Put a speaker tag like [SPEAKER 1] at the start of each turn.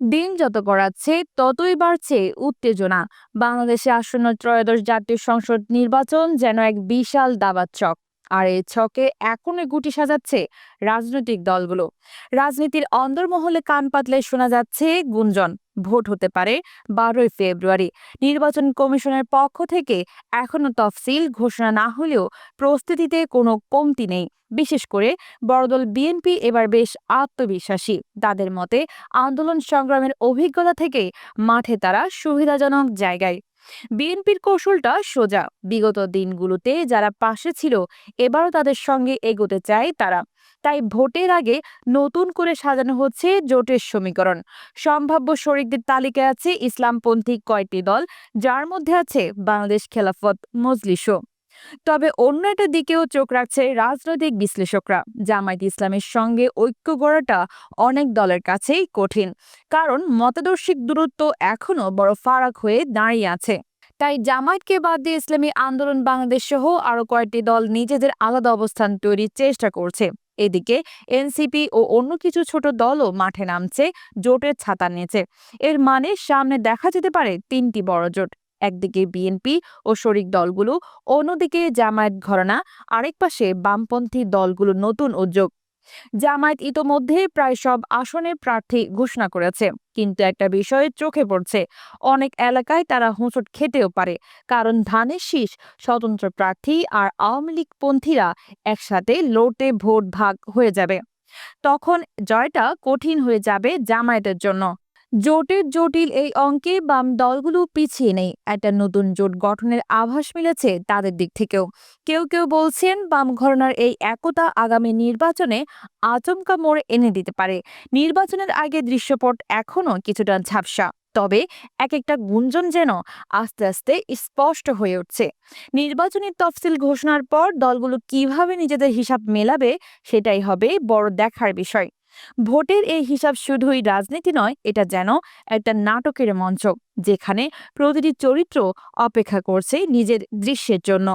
[SPEAKER 1] দিন যত গড়াচ্ছে, ততই বাড়ছে উত্তেজনা। বাংলাদেশে আসন্ন ত্রয়োদশ জাতীয় সংসদ নির্বাচন যেন এক বিশাল দাবার চক আর এই ছকে এখনই গুটি সাজাচ্ছে রাজনৈতিক দলগুলো। রাজনীতির অন্দরমহলে কান পাতলে শোনা যাচ্ছে গুঞ্জন, ভোট হতে পারে বারোই ফেব্রুয়ারি। নির্বাচন কমিশনের পক্ষ থেকে এখনও তফসিল, ঘোষণা না হলেও প্রস্তুতিতে কোনো কমতি নেই। বিশেষ করে বড়দল বিএনপি এবার বেশ আত্মবিশ্বাসী। তাদের মতে, আন্দোলন সংগ্রামের অভিজ্ঞতা থেকে মাঠে তারা সুবিধাজনক জায়গায়। বিএনপির কৌশলটা সোজা। বিগত দিনগুলোতে যারা পাশে ছিল, এবারও তাদের সঙ্গে এগোতে চায় তারা। তাই ভোটের আগে নতুন করে সাজানো হচ্ছে জোটের সমীকরণ। সম্ভাব্য শরিকদের তালিকায় আছে ইসলামপন্থী কয়টি দল, যার মধ্যে আছে বাংলাদেশ খেলাফত মজলিসও। তবে অন্য একটা দিকেও চোখ রাখছে রাজনৈতিক বিশ্লেষকরা। জামায়াত ইসলামের সঙ্গে ঐক্য গড়াটা অনেক দলের কাছেই কঠিন। কারণ মতাদর্শিক দূরত্ব এখনও বড় ফারাক হয়ে দাঁড়িয়ে আছে। তাই জামায়াতকে বাদ দিয়ে ইসলামী আন্দোলন বাংলাদেশ সহ আরও কয়েকটি দল নিজেদের আলাদা অবস্থান তৈরির চেষ্টা করছে। এদিকে এনসিপি ও অন্য কিছু ছোট দলও মাঠে নামছে, জোটের ছাতা নিয়েছে এর মানে সামনে দেখা যেতে পারে তিনটি বড় জোট। একদিকে বিএনপি ও শরিক দলগুলো, অন্যদিকে জামায়াত ঘরানা, আরেক পাশে বামপন্থী দলগুলো নতুন উদ্যোগ। জামায়াত ইতোমধ্যে প্রায় সব আসনে প্রার্থী ঘোষণা করেছে, কিন্তু একটা বিষয়ে চোখে পড়ছে, অনেক এলাকায় তারা হোঁচট খেতেও পারে, কারণ ধানের শীষ, স্বতন্ত্র প্রার্থী আর আওয়ামী লীগ পন্থীরা একসাথে লড়তে ভোট ভাগ হয়ে যাবে। তখন জয়টা কঠিন হয়ে যাবে জামায়াতের জন্য। জোটের জটিল এই অঙ্কে বাম দলগুলো পিছিয়ে নেই। একটা নতুন জোট গঠনের আভাস মিলেছে তাদের দিক থেকেও। কেউ কেউ বলছেন বাম ঘরনার এই একতা আগামী নির্বাচনে আচমকা মোড় এনে দিতে পারে। নির্বাচনের আগে দৃশ্যপট এখনও কিছুটা ঝাপসা। তবে এক একটা গুঞ্জন যেন আস্তে আস্তে স্পষ্ট হয়ে উঠছে। নির্বাচনী তফসিল ঘোষণার পর দলগুলো কীভাবে নিজেদের হিসাব মেলাবে সেটাই হবে বড় দেখার বিষয়। ভোটের এই হিসাব শুধুই রাজনীতি নয়, এটা যেন একটা নাটকের মঞ্চ, যেখানে প্রতিটি চরিত্র অপেক্ষা করছে নিজের দৃশ্যের জন্য।